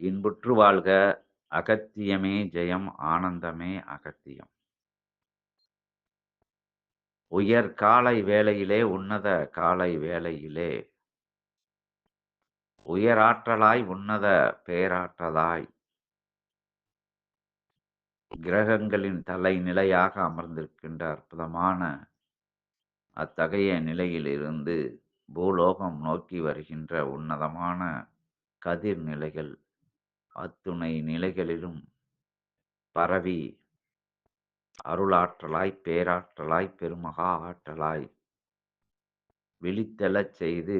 இன்புற்று வாழ்க அகத்தியமே ஜெயம் ஆனந்தமே அகத்தியம். உயர் காலை வேளையிலே உன்னத காலை வேளையிலே. உயராற்றலாய் உன்னத பேராற்றலாய். கிரகங்களின் தலை நிலையாக அமர்ந்திருக்கின்ற அற்புதமான அத்தகைய நிலையிலிருந்து பூலோகம் நோக்கி வருகின்ற உன்னதமான கதிர் நிலைகள் அத்துணை நிலைகளிலும் பரவி அருளாற்றலாய் பேராற்றலாய் பெருமகா ஆற்றலாய் விழித்தெழச் செய்து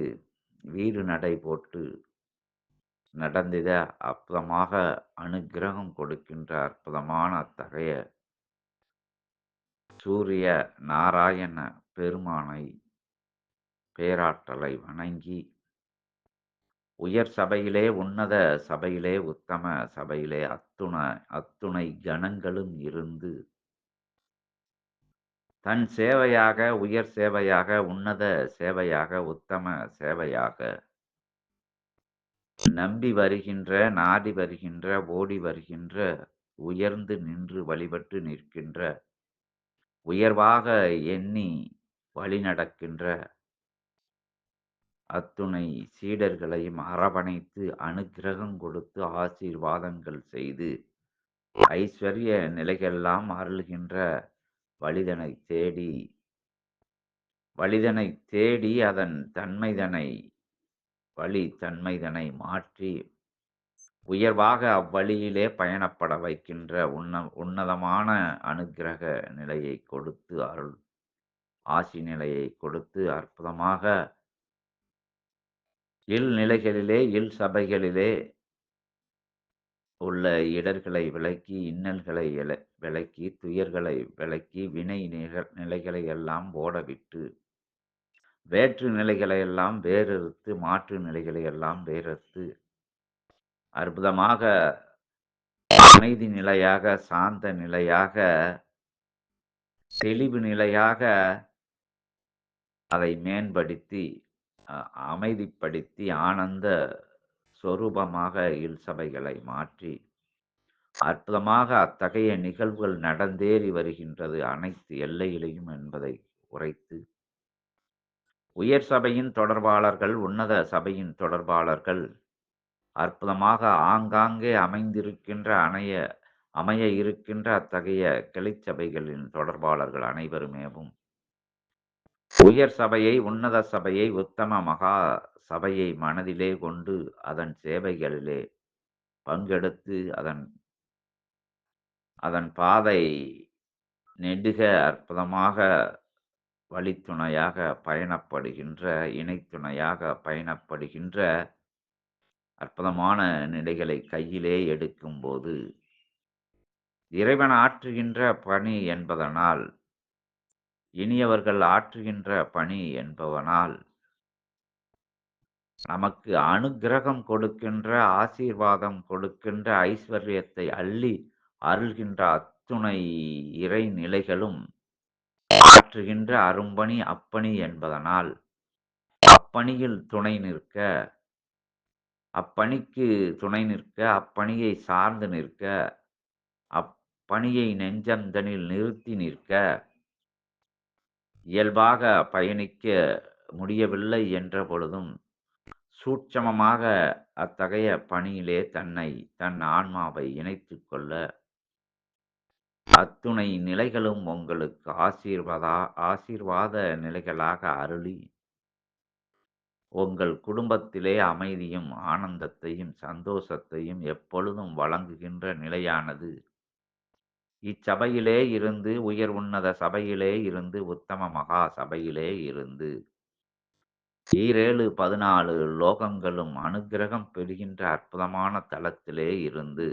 வீடு நடை போட்டு நடந்திட அற்புதமாக அனுக்கிரகம் கொடுக்கின்ற அற்புதமான அத்தகைய சூரிய நாராயண பெருமானை பேராற்றலை வணங்கி உயர் சபையிலே உன்னத சபையிலே உத்தம சபையிலே அத்துண அத்துணை கணங்களும் இருந்து தன் சேவையாக உயர் சேவையாக உன்னத சேவையாக உத்தம சேவையாக நம்பி வருகின்ற நாடி வருகின்ற ஓடி வருகின்ற உயர்ந்து நின்று வழிபட்டு நிற்கின்ற உயர்வாக எண்ணி வழிநடக்கின்ற அத்துணை சீடர்களையும் அரவணைத்து அனுக்கிரகம் கொடுத்து ஆசீர்வாதங்கள் செய்து ஐஸ்வர்ய நிலைகளெல்லாம் அருள்கின்ற வலிதனை தேடி வலிதனை தேடி அதன் தன்மைதனை வழி தன்மைதனை மாற்றி உயர்வாக அவ்வழியிலே பயணப்பட வைக்கின்ற உன்ன உன்னதமான அனுக்கிரக நிலையை கொடுத்து அருள் ஆசி நிலையை கொடுத்து அற்புதமாக இல் நிலைகளிலே இல் சபைகளிலே உள்ள இடர்களை விலக்கி இன்னல்களை இல- விலக்கி துயர்களை விளக்கி வினை நிக நிலைகளை எல்லாம் ஓடவிட்டு வேற்று நிலைகளை எல்லாம் வேறறுத்து மாற்று நிலைகளை எல்லாம் வேறறுத்து அற்புதமாக அமைதி நிலையாக சாந்த நிலையாக தெளிவு நிலையாக அதை மேம்படுத்தி அ- அமைதிப்படுத்தி ஆனந்த சொரூபமாக இல் சபைகளை மாற்றி அற்புதமாக அத்தகைய நிகழ்வுகள் நடந்தேறி வருகின்றது அனைத்து எல்லையிலையும் என்பதை உரைத்து உயர் சபையின் தொடர்பாளர்கள் உன்னத சபையின் தொடர்பாளர்கள் அற்புதமாக ஆங்காங்கே அமைந்திருக்கின்ற அணைய அமைய இருக்கின்ற அத்தகைய கிளைச்சபைகளின் தொடர்பாளர்கள் அனைவருமேவும் உயர் சபையை உன்னத சபையை உத்தம மகா சபையை மனதிலே கொண்டு அதன் சேவைகளிலே பங்கெடுத்து அதன் அதன் பாதை நெடுக அற்புதமாக வழித்துணையாக பயணப்படுகின்ற இணைத்துணையாக பயணப்படுகின்ற அற்புதமான நிலைகளை கையிலே எடுக்கும்போது இறைவன் ஆற்றுகின்ற பணி என்பதனால் இனியவர்கள் ஆற்றுகின்ற பணி என்பவனால் நமக்கு அனுக்கிரகம் கொடுக்கின்ற ஆசீர்வாதம் கொடுக்கின்ற ஐஸ்வர்யத்தை அள்ளி அருள்கின்ற அத்துணை இறை நிலைகளும் ஆற்றுகின்ற அரும்பணி அப்பணி என்பதனால் அப்பணியில் துணை நிற்க அப்பணிக்கு துணை நிற்க அப்பணியை சார்ந்து நிற்க அப்பணியை நெஞ்சந்தனில் நிறுத்தி நிற்க இயல்பாக பயணிக்க முடியவில்லை என்ற பொழுதும் சூட்சமமாக அத்தகைய பணியிலே தன்னை தன் ஆன்மாவை இணைத்து கொள்ள அத்துணை நிலைகளும் உங்களுக்கு ஆசீர்வாதா ஆசீர்வாத நிலைகளாக அருளி உங்கள் குடும்பத்திலே அமைதியும் ஆனந்தத்தையும் சந்தோஷத்தையும் எப்பொழுதும் வழங்குகின்ற நிலையானது. இச்சபையிலே இருந்து உயர் உன்னத சபையிலே இருந்து உத்தம மகா சபையிலே இருந்து. ஈரேழு பதினாலு லோகங்களும் அனுக்கிரகம் பெறுகின்ற அற்புதமான தளத்திலே இருந்து.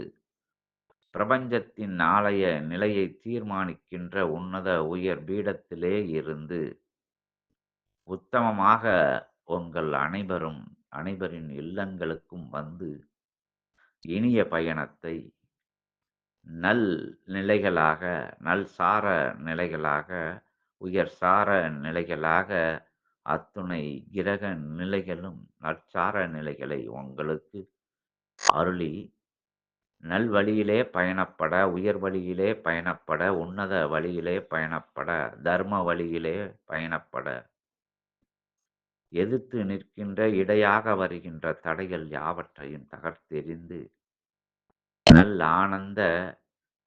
பிரபஞ்சத்தின் நாளைய நிலையை தீர்மானிக்கின்ற உன்னத உயர் பீடத்திலே இருந்து. உத்தமமாக உங்கள் அனைவரும் அனைவரின் இல்லங்களுக்கும் வந்து இனிய பயணத்தை நல் நிலைகளாக நல் சார நிலைகளாக உயர் சார நிலைகளாக அத்துணை கிரக நிலைகளும் நற்சார நிலைகளை உங்களுக்கு அருளி நல்வழியிலே பயணப்பட, உயர் வழியிலே பயணப்பட, உன்னத வழியிலே பயணப்பட, தர்ம வழியிலே பயணப்பட, எதிர்த்து நிற்கின்ற இடையாக வருகின்ற தடைகள் யாவற்றையும் தகர்த்தெறிந்து, நல் ஆனந்த,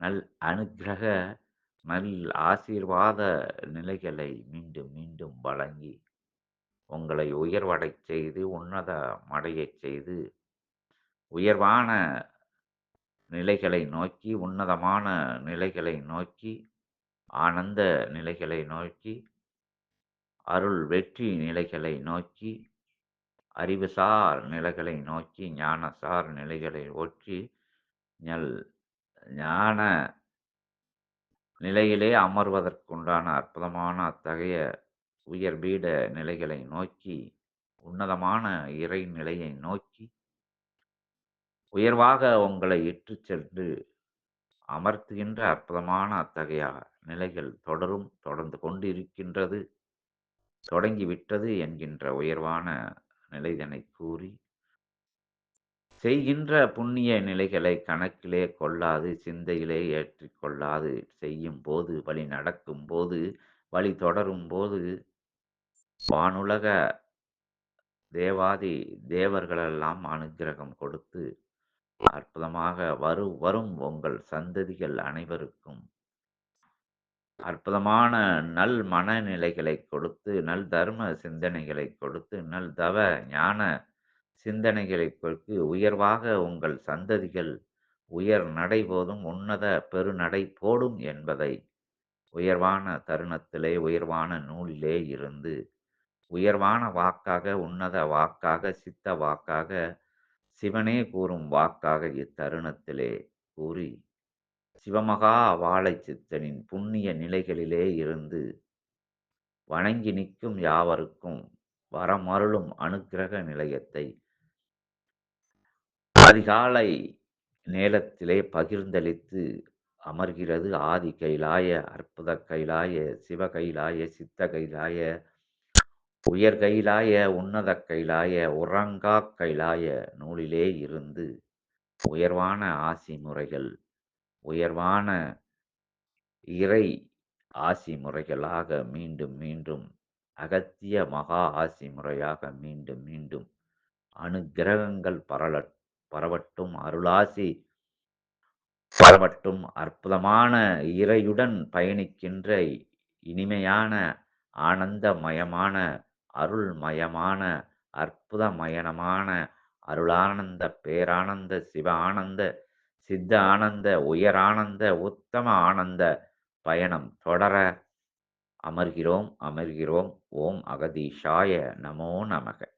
நல் அனுக்கிரக, நல் ஆசீர்வாத நிலைகளை மீண்டும் மீண்டும் வழங்கி, உங்களை உயர்வடைச் செய்து, உன்னத மடையச் செய்து, உயர்வான நிலைகளை நோக்கி, உன்னதமான நிலைகளை நோக்கி, ஆனந்த நிலைகளை நோக்கி, அருள் வெற்றி நிலைகளை நோக்கி, அறிவுசார் நிலைகளை நோக்கி, ஞானசார் நிலைகளை ஒற்றி ஞல் ஞான நிலையிலே அமர்வதற்குண்டான அற்புதமான அத்தகைய உயர் பீட நிலைகளை நோக்கி, உன்னதமான இறை நிலையை நோக்கி, உயர்வாக உங்களை இட்டு சென்று அமர்த்துகின்ற அற்புதமான அத்தகைய நிலைகள் தொடரும், தொடர்ந்து கொண்டிருக்கின்றது, தொடங்கிவிட்டது என்கின்ற உயர்வான நிலைதனை கூறி, செய்கின்ற புண்ணிய நிலைகளை கணக்கிலே கொள்ளாது, சிந்தையிலே ஏற்றிக் கொள்ளாது, செய்யும்போது, வழி நடக்கும் போது வழி தொடரும் போது வானுலக தேவாதி தேவர்களெல்லாம் அனுக்கிரகம் கொடுத்து, அற்புதமாக வரு வரும் உங்கள் சந்ததிகள் அனைவருக்கும் அற்புதமான நல் மனநிலைகளை கொடுத்து, நல் தர்ம சிந்தனைகளை கொடுத்து, நல் தவ ஞான சிந்தனைகளை பொறுத்து உயர்வாக உங்கள் சந்ததிகள் உயர் நடை போதும், உன்னத பெருநடை போடும் என்பதை உயர்வான தருணத்திலே, உயர்வான நூலிலே இருந்து, உயர்வான வாக்காக, உன்னத வாக்காக, சித்த வாக்காக, சிவனே கூறும் வாக்காக இத்தருணத்திலே கூறி, சிவமகா வாழை சித்தனின் புண்ணிய நிலைகளிலே இருந்து வணங்கி நிற்கும் யாவருக்கும் வரமருளும் அனுக்கிரக நிலையத்தை அதிகாலை நேரத்திலே பகிர்ந்தளித்து அமர்கிறது. ஆதி கைலாய, அற்புத கைலாய, சிவ கைலாய, சித்த கைலாய, உயர் கைலாய, உன்னத கைலாய, உறங்கா கைலாய நூலிலே இருந்து உயர்வான ஆசி முறைகள், உயர்வான இறை ஆசி முறைகளாக மீண்டும் மீண்டும் அகத்திய மகா ஆசி முறையாக மீண்டும் மீண்டும் அனுக்கிரகங்கள் பரலட்டும். பரவட்டும் அருளாசி. பரவட்டும் அற்புதமான இறையுடன் பயணிக்கின்ற இனிமையான ஆனந்தமயமான அருள்மயமான அற்புதமயமான அருளானந்த பேரானந்த சிவ ஆனந்த சித்த ஆனந்த உயரானந்த உத்தம ஆனந்த பயணம் தொடர அமர்கிறோம் அமர்கிறோம். ஓம் அகதீஷாய நமோ நமக.